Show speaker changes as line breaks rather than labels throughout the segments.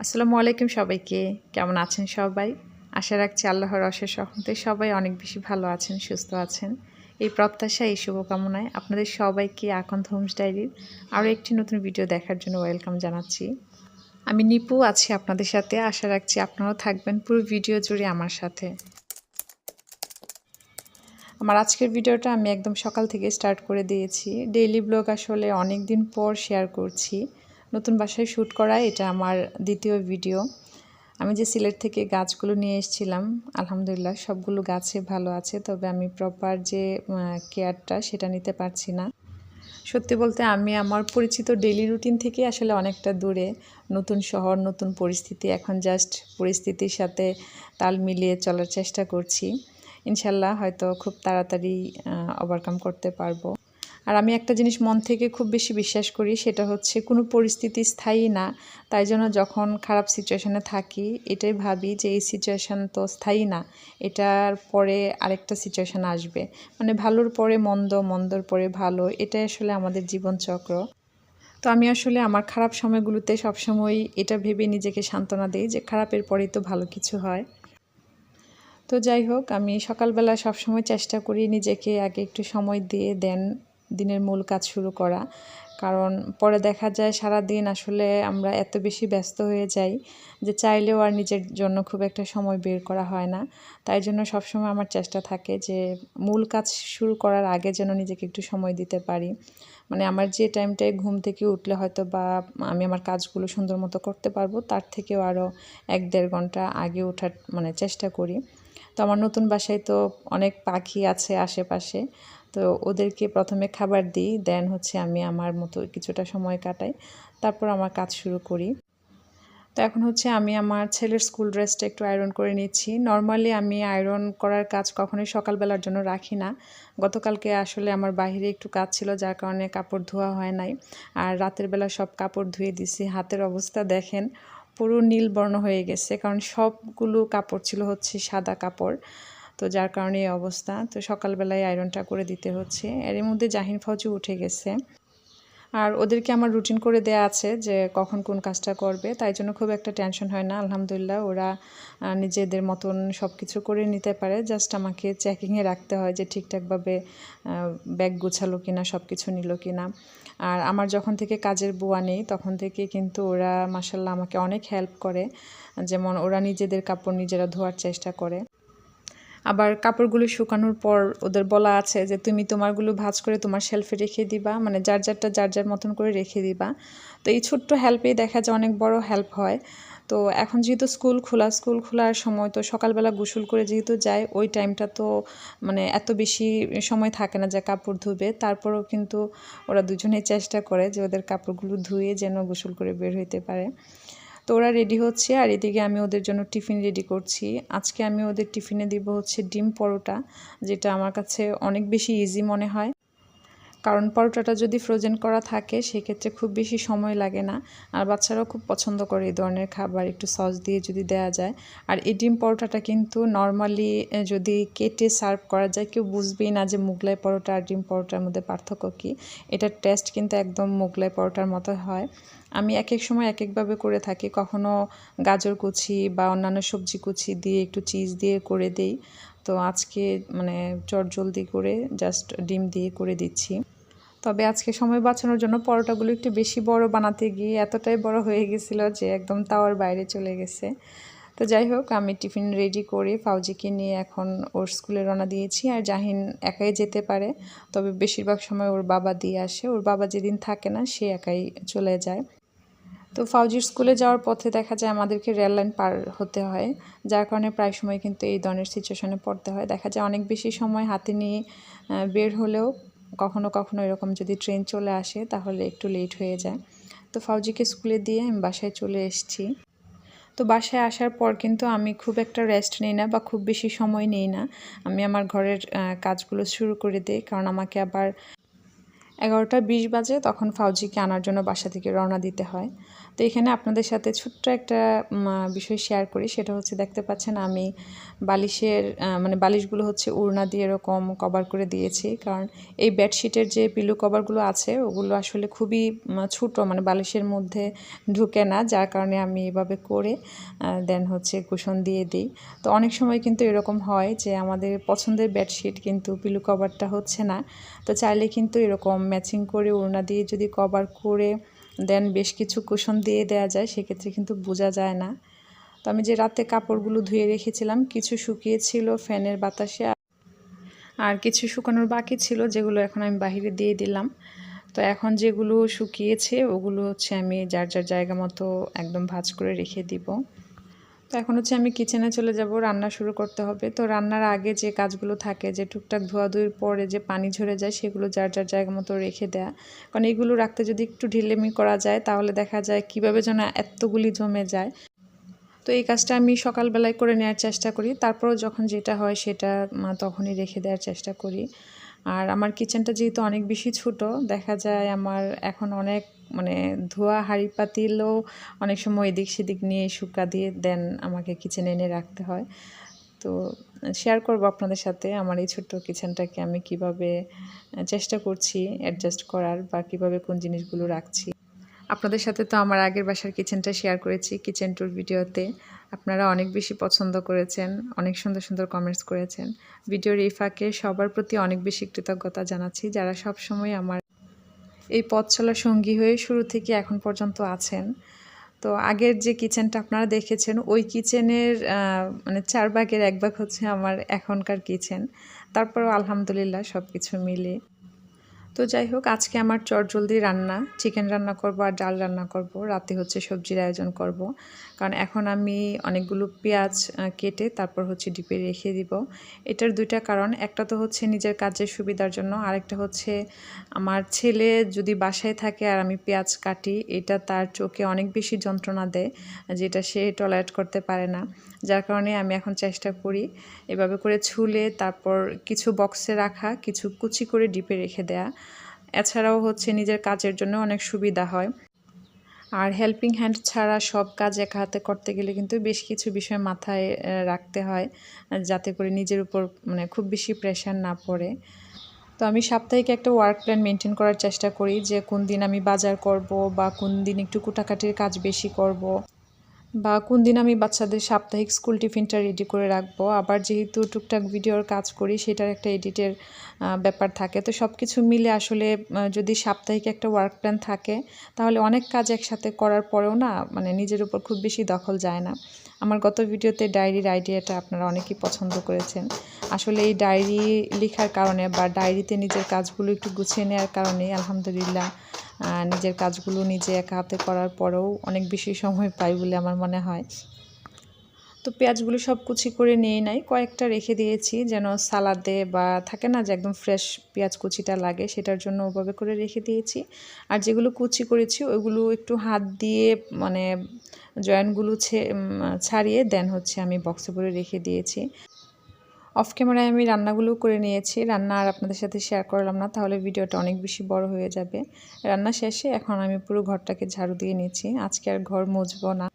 আসসালামু আলাইকুম সবাইকে। কেমন আছেন সবাই? আশা রাখছি আল্লাহর অশেষ রহমতে সবাই অনেক বেশি ভালো আছেন, সুস্থ আছেন। এই প্রত্যাশা, এই শুভকামনায় আপনাদের সবাইকে আকন্ত হোমস ডায়েরির আরও একটি নতুন ভিডিও দেখার জন্য ওয়েলকাম জানাচ্ছি। আমি নিপু আছি আপনাদের সাথে। আশা রাখছি আপনারাও থাকবেন পুরো ভিডিও জুড়ে আমার সাথে। আমার আজকের ভিডিওটা আমি একদম সকাল থেকে স্টার্ট করে দিয়েছি। ডেইলি ব্লগ আসলে অনেক দিন পর শেয়ার করছি। নতুন বাসায় শ্যুট করা, এটা আমার দ্বিতীয় ভিডিও। আমি যে সিলেট থেকে গাছগুলো নিয়ে এসেছিলাম, আলহামদুলিল্লাহ সবগুলো গাছে ভালো আছে, তবে আমি প্রপার যে কেয়ারটা সেটা নিতে পারছি না। সত্যি বলতে আমি আমার পরিচিত ডেলি রুটিন থেকে আসলে অনেকটা দূরে। নতুন শহর, নতুন পরিস্থিতি, এখন জাস্ট পরিস্থিতির সাথে তাল মিলিয়ে চলার চেষ্টা করছি। ইনশাল্লাহ হয়তো খুব তাড়াতাড়ি ওভারকাম করতে পারব। আর আমি একটা জিনিস মন থেকে খুব বেশি বিশ্বাস করি, সেটা হচ্ছে কোনো পরিস্থিতি স্থায়ী না। তাই জন্য যখন খারাপ সিচুয়েশানে থাকি, এটাই ভাবি যে এই সিচুয়েশান তো স্থায়ী না, এটার পরে আরেকটা সিচুয়েশান আসবে। মানে ভালোর পরে মন্দ, মন্দর পরে ভালো, এটাই আসলে আমাদের জীবনচক্র। তো আমি আসলে আমার খারাপ সময়গুলোতে সবসময় এটা ভেবে নিজেকে সান্ত্বনা দিই যে খারাপের পরেই তো ভালো কিছু হয়। তো যাই হোক, আমি সকালবেলা সবসময় চেষ্টা করি নিজেকে আগে একটু সময় দিয়ে দেন দিনের মূল কাজ শুরু করা। কারণ পরে দেখা যায় সারা দিন আসলে আমরা এত বেশি ব্যস্ত হয়ে যাই যে চাইলেও আর নিজের জন্য খুব একটা সময় বের করা হয় না। তাই জন্য সবসময় আমার চেষ্টা থাকে যে মূল কাজ শুরু করার আগে যেন নিজেকে একটু সময় দিতে পারি। মানে আমার যে টাইমটায় ঘুম থেকে উঠলে হয়তো বা আমি আমার কাজগুলো সুন্দর মতো করতে পারব, তার থেকেও আরও এক দেড় ঘণ্টা আগে ওঠার মানে চেষ্টা করি। তো আমার নতুন বাসায় তো অনেক পাখি আছে আশেপাশে। তো ওদেরকে প্রথমে খাবার দিই, দেন হচ্ছে আমি আমার মতো কিছুটা সময় কাটাই, তারপর আমার কাজ শুরু করি। তো এখন হচ্ছে আমি আমার ছেলের স্কুল ড্রেসটা একটু আয়রন করে নিচ্ছি। নর্মালি আমি আয়রন করার কাজ কখনোই সকালবেলার জন্য রাখি না। গতকালকে আসলে আমার বাহিরে একটু কাজ ছিল, যার কারণে কাপড় ধোয়া হয় নাই। আর রাতের বেলা সব কাপড় ধুয়ে দিছি। হাতের অবস্থা দেখেন, পুরো নীল বর্ণ হয়ে গেছে। কারণ সবগুলো কাপড় ছিল হচ্ছে সাদা কাপড়। তো যার কারণে এই অবস্থা। তো সকালবেলায় আয়রনটা করে দিতে হচ্ছে। এর মধ্যে জাহিন ফৌজি উঠে গেছে। আর ওদেরকে আমার রুটিন করে দেয়া আছে যে কখন কোন কাজটা করবে। তাই জন্য খুব একটা টেনশন হয় না। আলহামদুলিল্লাহ, ওরা নিজেদের মতন সব কিছু করে নিতে পারে। জাস্ট আমাকে চেকিংয়ে রাখতে হয় যে ঠিকঠাকভাবে ব্যাগ গুছালো কিনা সব কিছু নিল কিনা। আর আমার যখন থেকে কাজের বুয়া নেই, তখন থেকে কিন্তু ওরা মাসাল্লাহ আমাকে অনেক হেল্প করে। যেমন ওরা নিজেদের কাপড় নিজেরা ধোয়ার চেষ্টা করে। আবার কাপড়গুলো শুকানোর পর ওদের বলা আছে যে তুমি তোমারগুলো ভাজ করে তোমার শেলফে রেখে দিবা মানে যার যারটা যার যার মতন করে রেখে দিবা। তো এই ছোট্ট হেল্পেই দেখা যায় অনেক বড় হেল্প হয়। তো এখন যেহেতু স্কুল খোলা স্কুল খোলার সময় তো সকালবেলা গোসল করে যেহেতু যায়, ওই টাইমটা তো মানে এত বেশি সময় থাকে না যে কাপড় ধুবে। তারপরেও কিন্তু ওরা দুজনেই চেষ্টা করে যে ওদের কাপড়গুলো ধুয়ে যেন গোসল করে বের হইতে পারে। তো ওরা রেডি হচ্ছে আর এদিকে আমি ওদের জন্য টিফিন রেডি করছি। আজকে আমি ওদের টিফিনে দিব হচ্ছে ডিম পরোটা, যেটা আমার কাছে অনেক বেশি ইজি মনে হয়। কারণ পরোটাটা যদি ফ্রোজেন করা থাকে, সেক্ষেত্রে খুব বেশি সময় লাগে না। আর বাচ্চারাও খুব পছন্দ করে এই ধরনের খাবার, একটু সস দিয়ে যদি দেয়া যায়। আর এই ডিম পরোটাটা কিন্তু নর্মালি যদি কেটে সার্ভ করা যায়, কেউ বুঝবেই না যে মুগলাই পরোটা আর ডিম পরোটার মধ্যে পার্থক্য কী। এটার টেস্ট কিন্তু একদম মুগলাই পরোটার মতো হয়। আমি এক এক সময় এক একভাবে করে থাকি। কখনো গাজর কুচি বা অন্যান্য সবজি কুচি দিয়ে একটু চিজ দিয়ে করে দেই। তো আজকে মানে চট জলদি করে জাস্ট ডিম দিয়ে করে দিচ্ছি। তবে আজকে সময় বাঁচানোর জন্য পরোটাগুলো একটু বেশি বড় বানাতে গিয়ে এতটাই বড় হয়ে গেছিল যে একদম তাওয়ার বাইরে চলে গেছে। তো যাই হোক, আমি টিফিন রেডি করে ফাউজিকে নিয়ে এখন ওর স্কুলে রওনা দিয়েছি। আর জাহিন একাই যেতে পারে, তবে বেশিরভাগ সময় ওর বাবা দিয়ে আসে। ওর বাবা যেদিন থাকে না, সে একাই চলে যায়। তো ফাউজির স্কুলে যাওয়ার পথে দেখা যায় আমাদেরকে রেল লাইন পার হতে হয়, যার কারণে প্রায় সময় কিন্তু এই ধরনের সিচুয়েশনে পড়তে হয়। দেখা যায় অনেক বেশি সময় হাতে নিয়ে বের হলেও কখনো কখনো এরকম যদি ট্রেন চলে আসে, তাহলে একটু লেট হয়ে যায়। তো ফাউজিকে স্কুলে দিয়ে আমি বাসায় চলে এসেছি। তো বাসায় আসার পর কিন্তু আমি খুব একটা রেস্ট নিই না বা খুব বেশি সময় নেই না। আমি আমার ঘরের কাজগুলো শুরু করে দিই। কারণ আমাকে আবার এগারোটা বিশ বাজে, তখন ফাউজিকে আনার জন্য বাসা থেকে রওনা দিতে হয়। তো এখানে আপনাদের সাথে ছোট্ট একটা বিষয় শেয়ার করি। সেটা হচ্ছে দেখতে পাচ্ছেন আমি বালিশের মানে বালিশগুলো হচ্ছে উড়না দিয়ে এরকম কভার করে দিয়েছি। কারণ এই বেডশিটের যে পিলো কভারগুলো আছে, ওগুলো আসলে খুবই ছোট মানে বালিশের মধ্যে ঢুকে না। যার কারণে আমি এভাবে করে দেন হচ্ছে কুশন দিয়ে দিই। তো অনেক সময় কিন্তু এরকম হয় যে আমাদের পছন্দের বেডশিট কিন্তু পিলো কভারটা হচ্ছে না। তো চাইলে কিন্তু এরকম ম্যাচিং করে ওড়না দিয়ে যদি কভার করে দেন বেশ কিছু কুশন দিয়ে দেয়া যায়, সেক্ষেত্রে কিন্তু বোঝা যায় না। তো আমি যে রাতে কাপড়গুলো ধুয়ে রেখেছিলাম, কিছু শুকিয়েছিল ফ্যানের বাতাসে আর কিছু শুকানোর বাকি ছিল, যেগুলো এখন আমি বাহিরে দিয়ে দিলাম। তো এখন যেগুলো শুকিয়েছে, ওগুলো হচ্ছে আমি যার যার জায়গা মতো একদম ভাজ করে রেখে দিব। তো এখন হচ্ছে আমি কিচেনে চলে যাব, রান্না শুরু করতে হবে। তো রান্নার আগে যে কাজগুলো থাকে, যে টুকটাক ধোয়াধুয়ির পরে যে পানি ঝরে যায়, সেগুলো যার যার জায়গা মতো রেখে দেয়া। কারণ এগুলো রাখতে যদি একটু ঢিলেমি করা যায়, তাহলে দেখা যায় কীভাবে যেন এতগুলি জমে যায়। তো এই কাজটা আমি সকালবেলায় করে নেওয়ার চেষ্টা করি। তারপরও যখন যেটা হয়, সেটা তখনই রেখে দেওয়ার চেষ্টা করি। আর আমার কিচেনটা যেহেতু অনেক বেশি ছোট, দেখা যায় আমার এখন অনেক মানে ধোয়া, হাঁড়ি পাতিলও অনেক সময় এদিক সেদিক নিয়ে শুকা দিয়ে দেন আমাকে কিচেনে এনে রাখতে হয়। তো শেয়ার করব আপনাদের সাথে আমার এই ছোট্ট কিচেনটাকে আমি কীভাবে চেষ্টা করছি অ্যাডজাস্ট করার বা কীভাবে কোন জিনিসগুলো রাখছি। আপনাদের সাথে তো আমার আগের বাসার কিচেনটা শেয়ার করেছি কিচেন ট্যুর ভিডিওতে আপনারা অনেক বেশি পছন্দ করেছেন, অনেক সুন্দর সুন্দর কমেন্টস করেছেন। ভিডিওর এই ফাঁকে সবার প্রতি অনেক বেশি কৃতজ্ঞতা জানাচ্ছি যারা সব সময় আমার এই পথ চলার সঙ্গী হয়ে শুরু থেকে এখন পর্যন্ত আছেন। তো আগের যে কিচেনটা আপনারা দেখেছেন, ওই কিচেনের মানে চার ভাগের এক ভাগ হচ্ছে আমার এখনকার কিচেন। তারপরেও আলহামদুলিল্লাহ সব কিছু মিলে তো যাই হোক আজকে আমার চটজলদি রান্না চিকেন রান্না করব আর ডাল রান্না করব। রাতে হচ্ছে সবজির আয়োজন করব। কারণ এখন আমি অনেকগুলো পেঁয়াজ কেটে তারপর হচ্ছে ডিপে রেখে দিব। এটার দুইটা কারণ, একটা তো হচ্ছে নিজের কাজের সুবিধার জন্য, আরেকটা হচ্ছে আমার ছেলে যদি বাসায় থাকে আর আমি পেঁয়াজ কাটি, এটা তার চোখে অনেক বেশি যন্ত্রণা দেয়, যেটা সে টলারেট করতে পারে না। যার কারণে আমি এখন চেষ্টা করি এভাবে করে ছুলে, তারপর কিছু বক্সে রাখা, কিছু কুচি করে ডিপে রেখে দেয়া। এছাড়াও হচ্ছে নিজের কাজের জন্য অনেক সুবিধা হয়। আর হেল্পিং হ্যান্ড ছাড়া সব কাজ একা হাতে করতে গেলে কিন্তু বেশ কিছু বিষয় মাথায় রাখতে হয়, যাতে করে নিজের উপর মানে খুব বেশি প্রেশার না পড়ে। তো আমি সাপ্তাহিক একটা ওয়ার্ক প্ল্যান মেনটেন করার চেষ্টা করি যে কোন দিন আমি বাজার করব বা কোন দিন একটু কুটাকাটির কাজ বেশি করব। বা কোন দিন আমি বাচ্চাদের সাপ্তাহিক স্কুল টিফিনটা রেডি করে রাখব, আবার যেহেতু টুকটাক ভিডিওর কাজ করি, সেটার একটা এডিটের ব্যাপার থাকে। তো সব কিছু মিলে আসলে যদি সাপ্তাহিক একটা ওয়ার্ক প্ল্যান থাকে, তাহলে অনেক কাজ একসাথে করার পরেও না মানে নিজের উপর খুব বেশি দখল যায় না। আমার গত ভিডিওতে ডায়েরির আইডিয়াটা আপনারা অনেকেই পছন্দ করেছেন। আসলে এই ডায়েরি লেখার কারণে বা ডায়েরিতে নিজের কাজগুলো একটু গুছিয়ে নেওয়ার কারণে, আলহামদুলিল্লাহ নিজের কাজগুলো নিজে একা হাতে করার পরেও অনেক বেশি সময় পাই বলে আমার মনে হয়। তো পেঁয়াজগুলো সব কুচি করে নিয়ে নাই, কয়েকটা রেখে দিয়েছি, যেন সালাদে বা থাকে না যে একদম ফ্রেশ পেঁয়াজ কুচিটা লাগে, সেটার জন্য ওভাবে করে রেখে দিয়েছি। আর যেগুলো কুচি করেছি, ওইগুলো একটু হাত দিয়ে মানে জয়েন্টগুলো ছাড়িয়ে দেন হচ্ছে আমি বক্সে করে রেখে দিয়েছি। অফ ক্যামেরায় আমি রান্নাগুলো করে নিয়েছি। রান্না আর আপনাদের সাথে শেয়ার করলাম না, তাহলে ভিডিওটা অনেক বেশি বড় হয়ে যাবে। রান্না শেষে এখন আমি পুরো ঘরটাকে ঝাড়ু দিয়ে নিয়েছি আজকে আর ঘর মুছবো না।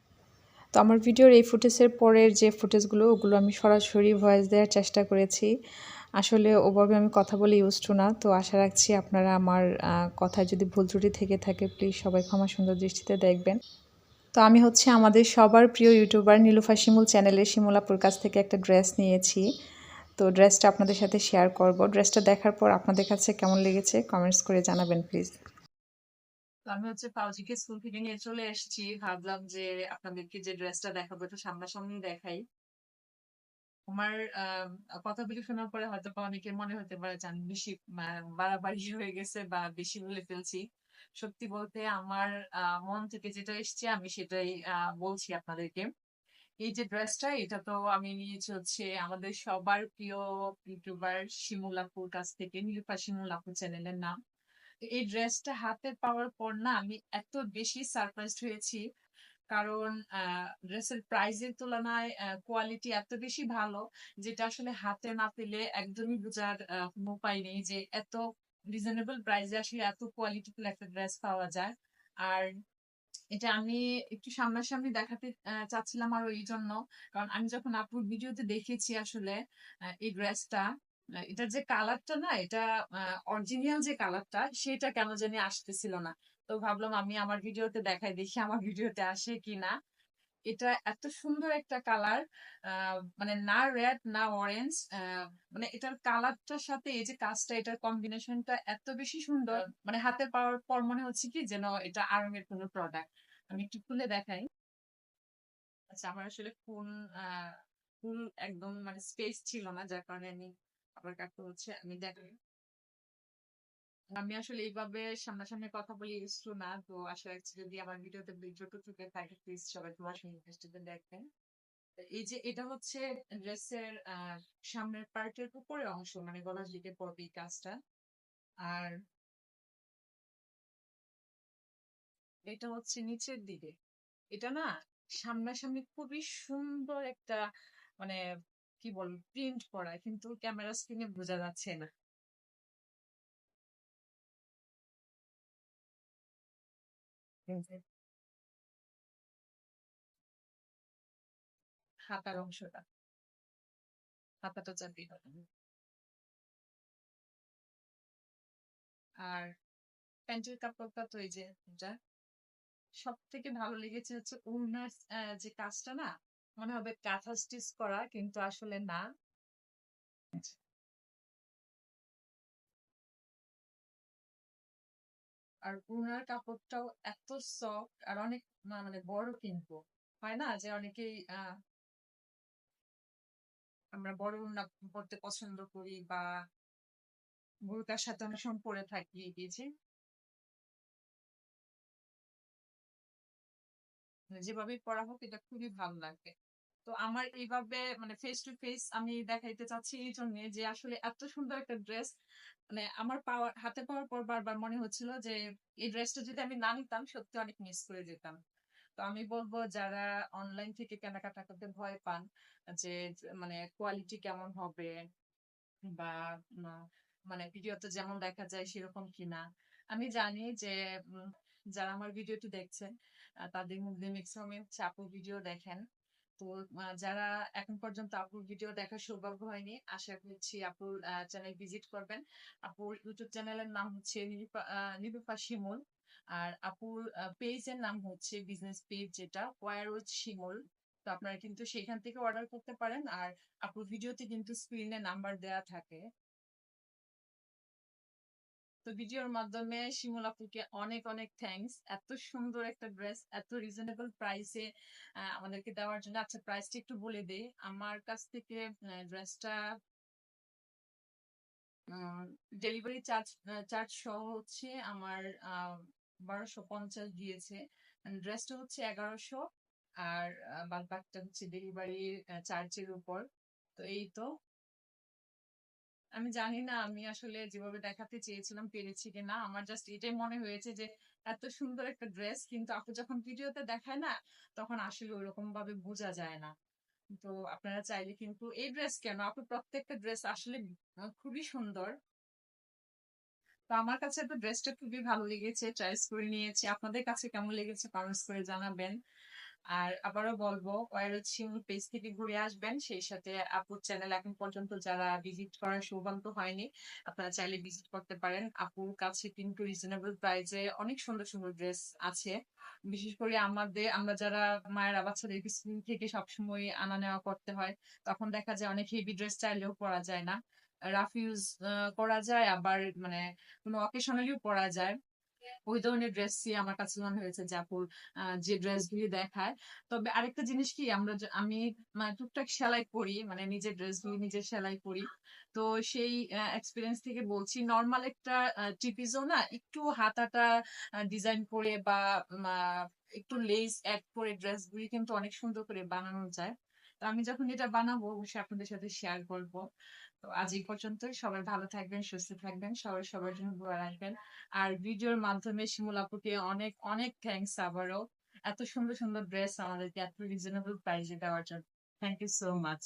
তো আমার ভিডিওর এই ফুটেজের পরের যে ফুটেজগুলো ওগুলো আমি সরাসরি ভয়েস দেওয়ার চেষ্টা করেছি। আসলে ওভাবে আমি কথা বলে ইউজ টু না। তো আশা রাখছি আপনারা আমার কথায় যদি ভুল ত্রুটি থেকে থাকে প্লিজ সবাই ক্ষমা সুন্দর দৃষ্টিতে দেখবেন। তো আমি হচ্ছে আমাদের সবার প্রিয় ইউটিউবার নীলুফা শিমুল চ্যানেলের শিমুলাপুর কাছ থেকে একটা ড্রেস নিয়েছি। তো ড্রেসটা আপনাদের সাথে শেয়ার করব। ড্রেসটা দেখার পর আপনাদের কাছে কেমন লেগেছে কমেন্টস করে জানাবেন প্লিজ
আমি হচ্ছে ফাউজিকে স্কুল থেকে নিয়ে চলে এসেছি। ভাবলাম যে আপনাদেরকে যে ড্রেসটা দেখাবো একটু সামনাসামনি দেখাই। আমার কথাগুলি শোনার পরে হয়তো অনেকের মনে হতে পারে যে আমি বেশি বাড়াবাড়ি হয়ে গেছে বা বেশি বলে ফেলছি। সত্যি বলতে আমার মন থেকে যেটা এসছে আমি সেটাই বলছি আপনাদেরকে। এই যে ড্রেসটা এটা তো আমি নিয়েছি হচ্ছে আমাদের সবার প্রিয় ইউটিউবার শিমুল আপুর কাছ থেকে নীলুফা শিমুল আপু চ্যানেলের নাম। এই ড্রেসটা হাতে পাওয়ার পর না আমি এত বেশি সারপ্রাইজড হয়েছি। কারণ ড্রেসের প্রাইজের তুলনায় কোয়ালিটি এত বেশি ভালো, যেটা আসলে হাতে না পেলে একদমই বোঝার কোনো উপায় নেই যে এত রিজনেবল প্রাইসে আসলে এত কোয়ালিটিফুল একটা ড্রেস পাওয়া যায়। আর এটা আমি একটু সামনাসামনি দেখাতে চাচ্ছিলাম আরও এই জন্য। কারণ আমি যখন আপুর ভিডিওতে দেখেছি আসলে এই ড্রেসটা এটার যে কালারটা না, এটা অরিজিনাল যে কালারটা, সেটা কেন জানি আসতেছিল না। তো ভাবলাম আমি আমার ভিডিওতে দেখাই, দেখি আমার ভিডিওতে আসে কিনা। এটা এত সুন্দর একটা কালার মানে না রেড, না অরেঞ্জ মানে এটার কালারটার সাথে এই যে কাজটা, এটার কম্বিনেশনটা এত বেশি সুন্দর। মানে হাতে পাওয়ার পর মনে হচ্ছে কি যেন এটা আরঙের কোনো প্রোডাক্ট আমি একটু খুলে দেখাই। আচ্ছা আমার আসলে ফুল ফুল একদম মানে স্পেস ছিল না, যার কারণে আমি আবার কাটতে হচ্ছে। আমি দেখাই। আমি আসলে এইভাবে সামনাসামনি কথা বলি ইউজ না, তো আশা রাখছি যদি আমার ভিডিওতে চোখে থাকে প্লিজ সবাই তোমার সঙ্গে দেখবেন এই যে এটা হচ্ছে ড্রেসের সামনের পার্টের উপরে অংশ মানে গলার দিকে পড়বে এই কাজটা। আর এটা হচ্ছে নিচের দিকে। এটা না সামনাসামনি খুবই সুন্দর একটা মানে কি বল প্রিন্ট করা, কিন্তু ক্যামেরা স্ক্রিনে বোঝা যাচ্ছে না। হাতার অংশটা। হাতাটা চাপি আর প্যান্টের কাপড়টা তো এই যে এটা সব থেকে ভালো লেগেছে হচ্ছে ওড়নার আহ, যে কাজটা না মনে হবে কাঁথা স্টিচ করা কিন্তু আসলে না। আর ওড়নার কাপড়টাও এত সফট আর অনেক মানে বড় কিন্তু। হয় না যে অনেকেই আমরা বড় ওড়না পড়তে পছন্দ করি বা বোরকার সাথে অনেক সময় পরে থাকি মানে যেভাবেই পরা হোক, এটা খুবই ভালো লাগবে তো আমার এইভাবে মানে ফেস টু ফেস আমি দেখাইতে চাচ্ছি এই জন্য যে আসলে এত সুন্দর একটা ড্রেস মানে আমার পাওয়ার হাতে পাওয়ার পর বারবার মনে হচ্ছিল যে এই ড্রেসটা যদি আমি না নিতাম সত্যি অনেক মিস করে যেতাম। তো আমি বলব যারা অনলাইন থেকে কেনাকাটা করতে ভয় পান যে মানে কোয়ালিটি কেমন হবে বা মানে ভিডিওতে যেমন দেখা যায় সেরকম কিনা, আমি জানি যে যারা আমার ভিডিওটি দেখছেন তাদের মধ্যে ম্যাক্সিমাম আপুর ভিডিও দেখেন। তো যারা এখন পর্যন্ত আপুর ভিডিও দেখার সৌভাগ্য হয়নি, আশা করছি আপুর চ্যানেল ভিজিট করবেন। আপুর ইউটিউব চ্যানেলের নাম হচ্ছে নিরুপা শিমুল। আর আপুর পেজের নাম হচ্ছে বিজনেস পেজ যেটা ওয়ারোজ শিমুল তো আপনারা কিন্তু সেখান থেকে অর্ডার করতে পারেন। আর আপুর ভিডিওতে কিন্তু স্ক্রিনে নাম্বার দেওয়া থাকে। ভিডিওর মাধ্যমে শিমুল আপুকে অনেক অনেক থ্যাঙ্কস এত সুন্দর একটা ড্রেস এত রিজনেবল প্রাইসে আমাদেরকে দেওয়ার জন্য। আচ্ছা প্রাইসটা একটু বলে দেই। আমার কাছ থেকে ড্রেসটা ডেলিভারি চার্জ চার্জ সহ হচ্ছে আমার বারোশো পঞ্চাশ দিয়েছে। ড্রেসটা হচ্ছে এগারোশো আর বাদ বাকিটা হচ্ছে ডেলিভারি চার্জের উপর। তো এই তো। আমি জানি না আমি আসলে যেভাবে দেখাতে চেয়েছিলাম পেরেছি কিনা। আমার জাস্ট এটাই মনে হয়েছে যে, এত সুন্দর একটা ড্রেস কিন্তু আপু যখন ভিডিওতে দেখায় না, তখন আসলে ওরকম ভাবে বোঝা যায় না। তো আপনারা চাইলে কিন্তু এই ড্রেস কেন? আপু প্রত্যেকটা ড্রেস আসলে খুবই সুন্দর। তো আমার কাছে তো ড্রেসটা খুবই ভালো লেগেছে চয়েস করে নিয়েছি। আপনাদের কাছে কেমন লেগেছে? কমেন্টস করে জানাবেন। আর আবারও বলব, ওয়াইরল শিমুল পেজ থেকে ঘুরে আসবেন। সেই সাথে আপুর চ্যানেল এখন পর্যন্ত যারা ভিজিট করার সৌভাগ্য হয়নি, আপনারা চাইলে ভিজিট করতে পারেন। আপুর কাছে কিন্তু রিজনেবল প্রাইসে অনেক সুন্দর সুন্দর ড্রেস আছে। বিশেষ করে আমাদের, আমরা যারা মায়েরা বাচ্চাদেরকে স্কুল থেকে সবসময় আনা নেওয়া করতে হয়, তখন দেখা যায় অনেক হেভি ড্রেস চাইলেও পরা যায় না। রাফ ইউজ করা যায়, আবার মানে কোনো অকেশনালিও পরা যায়। ওই ধরনের ড্রেসই আমার কাছে মনে হয়েছে যে আপুর যে ড্রেস গুলি দেখায়। তবে আরেকটা জিনিস কি, আমরা আমি মানে টুকটাক সেলাই করি মানে নিজের ড্রেস গুলি নিজে সেলাই করি। তো সেই এক্সপিরিয়েন্স থেকে বলছি নর্মাল একটা টিপিজও না, একটু হাতাটা ডিজাইন করে বা একটু লেস অ্যাড করে ড্রেস গুলি কিন্তু অনেক সুন্দর করে বানানো যায়। তো আমি যখন এটা বানাবো, অবশ্যই আপনাদের সাথে শেয়ার করব। তো আজ এই পর্যন্তই। সবাই ভালো থাকবেন, সুস্থ থাকবেন, সবাই সবার জন্য দোয়া রাখবেন। আর ভিডিওর মাধ্যমে শিমুল আপুকে অনেক অনেক থ্যাংকস আবারও। এত সুন্দর সুন্দর ড্রেস আমাদেরকে এত রিজনেবল প্রাইসে দেওয়ার জন্য। Thank you so much